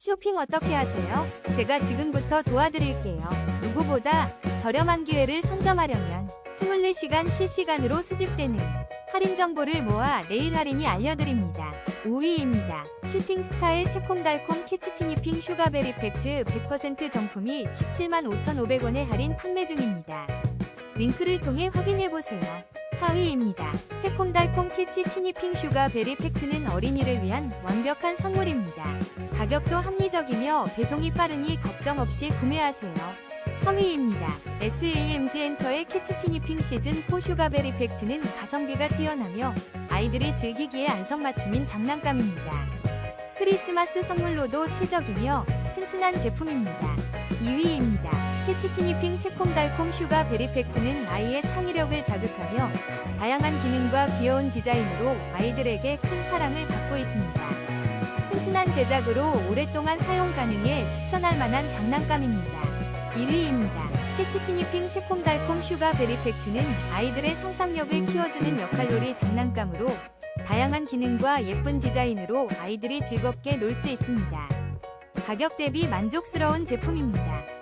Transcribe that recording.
쇼핑 어떻게 하세요? 제가 지금부터 도와드릴게요. 누구보다 저렴한 기회를 선점하려면 24시간 실시간으로 수집되는 할인 정보를 모아 내일 할인이 알려드립니다. 5위입니다. 슈팅 스타일 새콤달콤 캐치티니핑 슈가베리 팩트 100% 정품이 17만 5,500원에 할인 판매 중입니다. 링크를 통해 확인해보세요. 4위입니다. 새콤달콤 캐치 티니핑 슈가 베리 팩트는 어린이를 위한 완벽한 선물입니다. 가격도 합리적이며 배송이 빠르니 걱정 없이 구매하세요. 3위입니다. SAMG 엔터의 캐치 티니핑 시즌 4 슈가 베리 팩트는 가성비가 뛰어나며 아이들이 즐기기에 안성맞춤인 장난감입니다. 크리스마스 선물로도 최적이며 튼튼한 제품입니다. 2위입니다. 캐치티니핑 새콤달콤 슈가 베리팩트는 아이의 창의력을 자극하며 다양한 기능과 귀여운 디자인으로 아이들에게 큰 사랑을 받고 있습니다. 튼튼한 제작으로 오랫동안 사용 가능해 추천할 만한 장난감입니다. 1위입니다. 캐치티니핑 새콤달콤 슈가 베리팩트는 아이들의 상상력을 키워주는 역할놀이 장난감으로 다양한 기능과 예쁜 디자인으로 아이들이 즐겁게 놀 수 있습니다. 가격 대비 만족스러운 제품입니다.